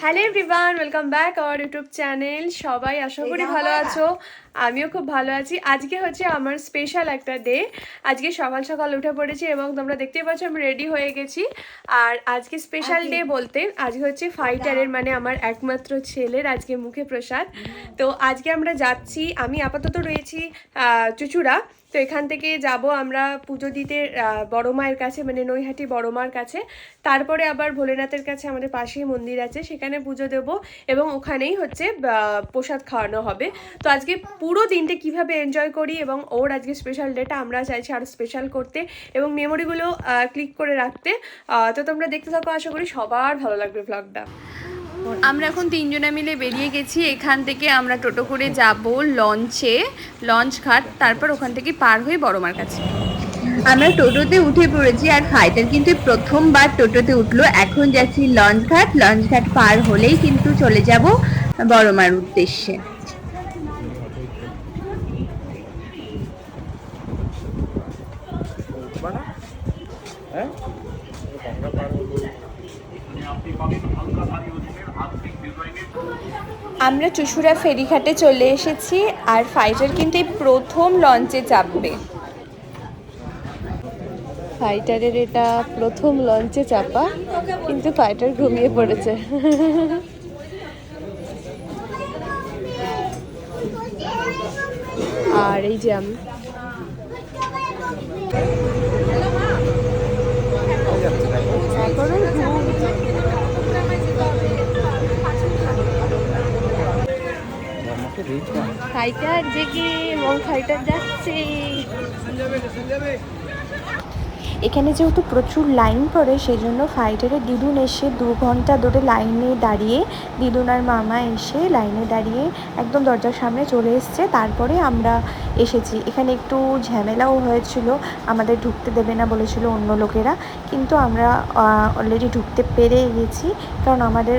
Hello everyone welcome back our YouTube channel সবাই আশা করি ভালো আছো। আমিও খুব ভালো আছি। আজকে হচ্ছে আমার স্পেশাল একটা ডে আজকে সকাল সকাল উঠে পড়েছি এবং তোমরা দেখতেই পাচ্ছ আমি রেডি হয়ে গেছি। আর আজকে স্পেশাল ডে বলতে আজকে হচ্ছে ফাইটারের মানে আমার একমাত্র ছেলের আজকে মুখে প্রসাদ। তো আজকে আমরা যাচ্ছি আমি আপাতত রয়েছি চুচুড়া। তো এখান থেকে যাব আমরা পুজো দিতে বড় মায়ের কাছে মানে নৈহাটি বড় মার কাছে। তারপরে আবার ভোলেনাথের কাছে আমাদের পাশেই মন্দির আছে, সেখানে পুজো দেব এবং ওখানেই হচ্ছে প্রসাদ খাওয়ানো হবে। তো আজকে পুরো দিনটা কীভাবে এনজয় করি এবং ওর আজকে স্পেশাল ডেটা আমরা চাইছি আরও স্পেশাল করতে এবং মেমোরিগুলো ক্লিক করে রাখতে। তো তোমরা দেখতে থাকো, আশা করি সবার ভালো লাগবে ব্লগটা আমরা এখন তিনজনে মিলে বেরিয়ে গেছি। এখান থেকে আমরা টোটো করে যাব লঞ্চে লঞ্চ ঘাট তারপর ওখান থেকে পার হয়ে বড়মার কাছে আমরা টোটোতে উঠে পড়েছি আর হাইটার কিন্তু প্রথমবার টোটোতে উঠল। এখন যাচ্ছি লঞ্চ ঘাট। লঞ্চ ঘাট পার হলেই কিন্তু চলে যাব বড়মার উদ্দেশ্যে। আমরা চুষুড়া ফেরিঘাটে চলে এসেছি আর ফাইটার কিন্তু এই প্রথম লঞ্চে চাপবে। ফাইটারের এটা প্রথম লঞ্চে চাপা, কিন্তু ফাইটার ঘুমিয়ে পড়েছে। আর এই যে আমি ফাইটার কি এবং ফাইটার যাচ্ছে। এখানে যেহেতু প্রচুর লাইন পড়ে সেই জন্য ফাইটারে দিদুন এসে দু ঘণ্টা ধরে লাইনে দাঁড়িয়ে, দিদুন আর মামা এসে লাইনে দাঁড়িয়ে একদম দরজার সামনে চলে এসছে। তারপরে আমরা এসেছি। এখানে একটু ঝামেলাও হয়েছিল, আমাদের ঢুকতে দেবে না বলেছিল অন্য লোকেরা। কিন্তু আমরা অলরেডি ঢুকতে পেরে গেছি। কারণ আমাদের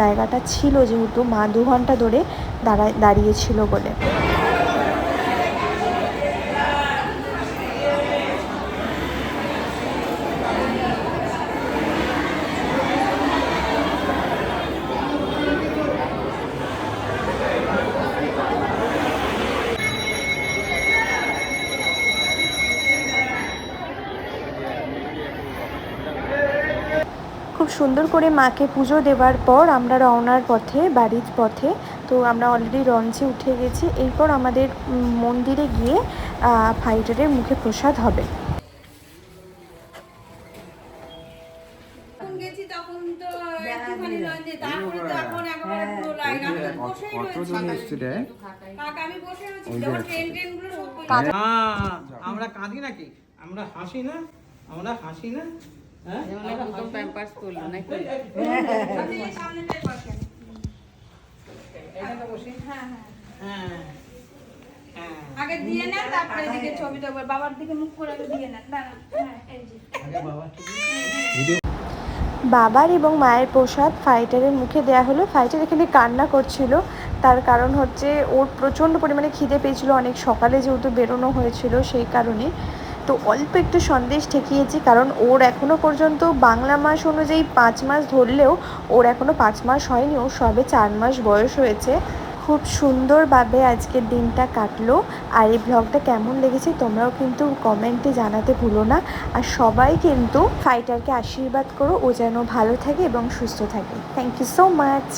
জায়গাটা ছিল যেহেতু মা দু ঘণ্টা ধরে দাঁড়ায় দাঁড়িয়েছিল বলে। খুব সুন্দর করে মাকে পুজো দেওয়ার পর আমরা রওনার পথে বাড়ির পথে তো আমরা অলরেডি লঞ্চে উঠে গেছি। এরপর আমাদের মন্দিরে গিয়ে ফাইটারের মুখে প্রসাদ হবে। গুলো সব হ্যাঁ, আমরা কাঁদি নাকি? আমরা হাসি না? আমরা হাসি না? হ্যাঁ? আপনি এই সামনেটাই বসেন এখানে বসি। হ্যাঁ হ্যাঁ। আগে দিয়ে নেন তারপরে এদিকে ছবি বাবার দিকে মুখ করে আগে দিয়ে নেন। দাঁড়ান। হ্যাঁ এই যে। বাবার এবং মায়ের প্রসাদ ফাইটারের মুখে দেয়া হলো। ফাইটার এখানে কান্না করছিল। তার কারণ হচ্ছে ওর প্রচণ্ড পরিমাণে খিদে পেয়েছিল। অনেক সকালে যেহেতু বেরোনো হয়েছিল সেই কারণে। তো অল্প একটু সন্দেশ ঠেকিয়েছি, কারণ ওর এখনও পর্যন্ত বাংলা মাস অনুযায়ী পাঁচ মাস ধরলেও ওর এখনও পাঁচ মাস হয়নি ওর সবে চার মাস বয়স হয়েছে। খুব সুন্দরভাবে আজকের দিনটা কাটলো। আর এই ব্লগটা কেমন লেগেছে তোমরাও কিন্তু কমেন্টে জানাতে ভুলো না। আর সবাই কিন্তু ফাইটারকে আশীর্বাদ করো, ও যেন ভালো থাকে এবং সুস্থ থাকে। Thank you so much